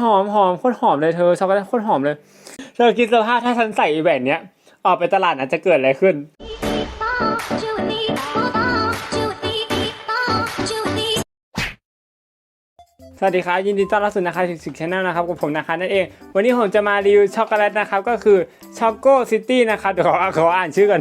หอมหอมโคตรหอมเลยเธอช็อกโกแลตโคตรหอมเลย เธอคิดสภาพถ้าฉันใส่แหวนเนี้ยออกไปตลาดอาจจะเกิดอะไรขึ้น สวัสดีครับยินดีต้อนรับสู่นะคะสิกสิกชแนลนะครับกับผมนะคะนั่นเอง วันนี้ผมจะมารีวิวช็อกโกแลตนะครับ ก็คือช็อกโกซิตี้นะครับ เดี๋ยวขอขออ่านชื่อก่อน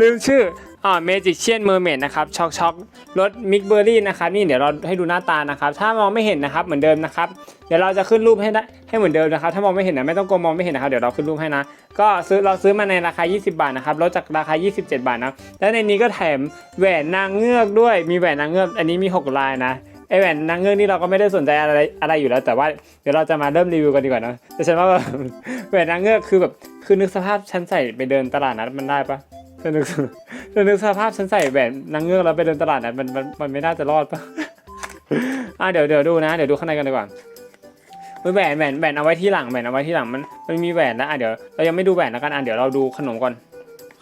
ลืมชื่อ อ่าเมจิเชียนเมอร์เมดนะครับช็อกช็อกรสมิกเบอร์รี่นะครับนี่เดี๋ยวเราให้ดูหน้าตานะครับ ถ้ามองไม่เห็นนะครับเหมือนเดิมนะครับเดี๋ยวเราจะขึ้นรูปให้ได้ให้เหมือนเดิมนะครับ ถ้ามองไม่เห็นนะไม่ต้องกลัวมองไม่เห็นนะครับเดี๋ยวเราขึ้นรูปให้นะ ก็ซื้อเราซื้อมาในราคา 20 บาทนะครับลดจากราคา 27 บาทนะและในนี้ก็แถมแหวนนางเงือกด้วยมีแหวนนางเงือกอันนี้มี 6 ลายนะไอแหวนนางเงือกนี่เราก็ไม่ได้สนใจอะไรอะไรอยู่แล้ว แต่ว่าเดี๋ยวเราจะมาเริ่มรีวิวกันดีกว่านะแต่ฉันว่าแบบแหวนนางเงือกคือแบบคือนึกสภาพฉันใส่ไปเดินตลาดนัดมันได้ปะเธอนึก อนึกสภาพฉันใส่แหวนนางเงือกแล้วไปเดินตลาดนัดมันมันมันไม่น่าจะรอดปะอะเดี๋ยวเดี๋ยวดูนะ เดี๋ยวดูข้างในกันดีกว่าแหวนแหวนแหวนเอาไว้ที่หลังแหวนเอาไว้ที่หลังมันมันมีแหวนนะอะเดี๋ยวเรายังไม่ดูแหวนแล้วกันอะเดี๋ยวเราดูขนมก่อน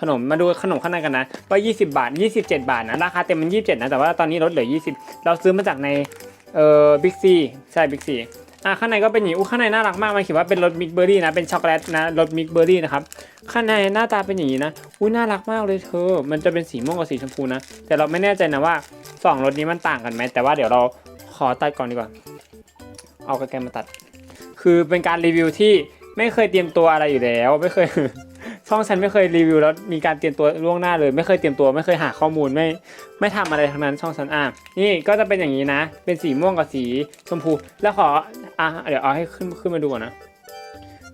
ขนมมาดูขนมข้างในกันนะว่า 20 บาท 27 บาทนะราคาเต็มมัน 27 นะแต่ว่าตอนนี้ลดเหลือ 20 เราซื้อมาจากในเอ่อบิ๊กซีใช่บิ๊กซี อะข้างในก็เป็นอย่างนี้อู้ข้างในน่ารักมากมันเขียนว่าเป็นรสมิกเบอร์รี่นะเป็นช็อกโกแลตนะรสมิกเบอร์รี่นะครับข้างในหน้าตาเป็นอย่างนี้นะอุ้ยน่ารักมากเลยเธอ มันจะเป็นสีม่วงกับสีชมพูนะ แต่เราไม่แน่ใจนะว่าสองรสนี้มันต่างกันไหมแต่ว่าเดี๋ยวเราขอตัดก่อนดีกว่า เอากระแกมาตัด คือเป็นการรีวิวที่ไม่เคยเตรียมตัวอะไรอยู่แล้ว ไม่เคยช่องฉันไม่เคยรีวิวแล้วมีการเตรียมตัวล่วงหน้าเลย ไม่เคยเตรียมตัวไม่เคยหาข้อมูลไม่ไม่ทำอะไรทั้งนั้นช่องฉันอะนี่ก็จะเป็นอย่างนี้นะ เป็นสีม่วงกับสีชมพู แล้วขอ อะเดี๋ยวเอาให้ขึ้นขึ้นมาดูก่อนนะ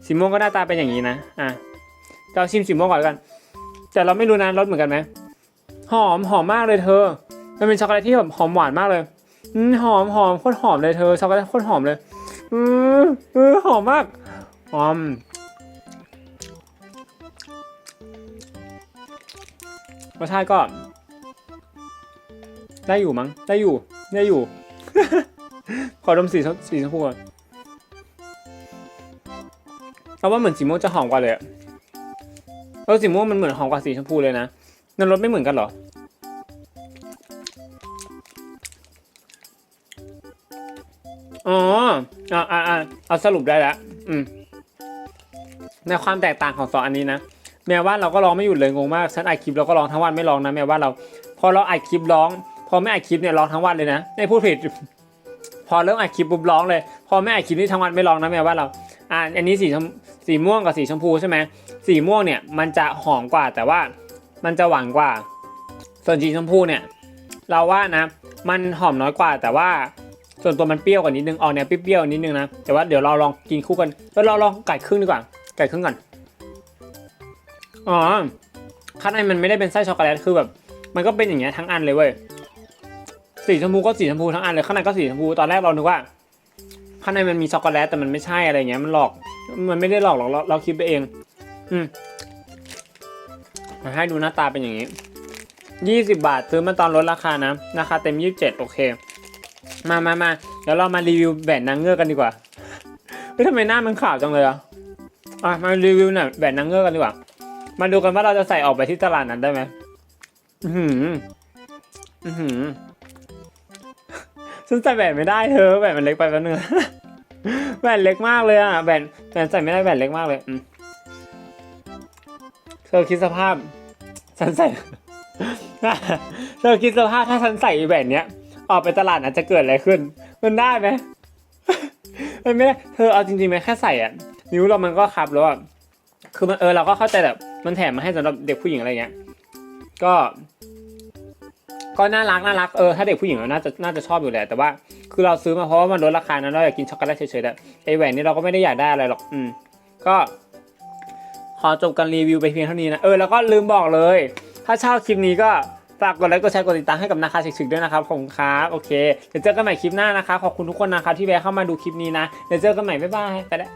สีม่วงก็หน้าตาเป็นอย่างนี้นะอะเราชิมสีม่วงก่อนแล้วกัน แต่เราไม่รู้นะรสเหมือนกันไหมหอมหอมมากเลยเธอ มันเป็นช็อกโกแลตที่แบบหอมหวานมากเลยอืมหอมหอมโคตรหอมเลยเธอช็อกโกแลตโคตรหอมเลยอือเออหอมมากหอมรสชาติก็ ได้อยู่มั้งได้อยู่ได้อยู่ ขอดมสีสีชมพูก่อน เอาว่าเหมือนสีม่วงจะหอมกว่าเลยเออสีม่วงมันเหมือนหอมกว่าสีชมพูเลยนะนั่นรสไม่เหมือนกันเหรออ๋ออ่าอ่าอ่าเอาสรุปได้แล้วอืมในความแตกต่างของสองอันนี้นะแม้ว่าเราก็ร้องไม่หยุดเลยงงมากฉันอัดคลิปเราก็ร้องทั้งวันไม่ร้องนะแม้ว่าเรา พอเราอัดคลิปร้อง พอไม่อัดคลิปเนี่ยร้องทั้งวันเลยนะไม่พูดผิด พอเริ่มอัดคลิปปุ๊บร้องเลย พอไม่อัดคลิปนี่ทั้งวันไม่ร้องนะแม้ว่าเรา อ่าอันนี้สีสีม่วงกับสีชมพูใช่ไหมสีม่วงเนี่ยมันจะหอมกว่าแต่ว่ามันจะหวานกว่า ส่วนสีชมพูเนี่ยเราว่านะมันหอมน้อยกว่าแต่ว่าส่วนตัวมันเปรี้ยวกว่านิดนึงออกแนวเปรี้ยวนิดนึงนะแต่ว่าเดี๋ยวเราลองกินคู่กันแล้วเราลองไก่ครึ่งดีกว่าไก่ครึ่งก่อนอ๋อข้างในมันไม่ได้เป็นไส้ช็อกโกแลตคือแบบ มันก็เป็นอย่างเงี้ยทั้งอันเลยเว้ยสีชมพูก็สีชมพูทั้งอันเลยข้างในก็สีชมพูตอนแรกเรานึกว่า ข้างในมันมีช็อกโกแลตแต่มันไม่ใช่อะไรเงี้ยมันหลอก มันไม่ได้หลอกหรอกเราเราคิดไปเอง อืมาให้ดูหน้าตาเป็นอย่างนี้ยี่สิบบาทซื้อมาตอนลดราคานะราคาเต็มยี่สิบเจ็ดโอเค มามามาเดี๋ยวเรามารีวิวแบรนนางเงือกกันดีกว่าเฮ้ยทำไมหน้ามันขาวจังเลยอะอะมารีวิวหน่อยแบรนนางเงือกกันดีกว่า มาดูกันว่าเราจะใส่ออกไปที่ตลาดนั้นได้ไหมอือหืออือหือ ฉันใส่แหวนไม่ได้เธอแหวนมันเล็กไปแป๊บนึงแหวนเล็กมากเลยอะแหวนแหวนใส่ไม่ได้แหวนเล็กมากเลยอืมเธอคิดสภาพ ฉันใส่เธอคิดสภาพถ้าฉันใส่แหวนเนี้ยออกไปตลาดอาจจะเกิดอะไรขึ้น มันได้ไหมมันไม่ได้เธอเอาจริงๆไหมแค่ใส่อะนิ้วเรามันก็คับแล้วอะคือมันเออเราก็เข้าใจแบบมันแถมมาให้สำหรับเด็กผู้หญิงอะไรเงี้ย ก็ ก็น่ารักน่ารักเออถ้าเด็กผู้หญิงน่าจะน่าจะชอบอยู่แหละแต่ว่าคือเราซื้อมาเพราะว่ามันลดราคานะเราอยากกินช็อกโกแลตเฉยๆแต่ไอแหวนนี่เราก็ไม่ได้อยากได้อะไรหรอกอืมก็ขอจบการรีวิวไปเพียงเท่านี้นะเออแล้วก็ลืมบอกเลย ถ้าชอบคลิปนี้ก็ฝากกดไลค์กดแชร์กดติดตามให้กับนาคาชิกๆด้วยนะครับผมครับโอเคเดี๋ยวเจอกันใหม่คลิปหน้านะครับขอบคุณทุกคนนะครับที่แวะเข้ามาดูคลิปนี้นะเดี๋ยวเจอกันใหม่บ๊ายบายไปแล้ว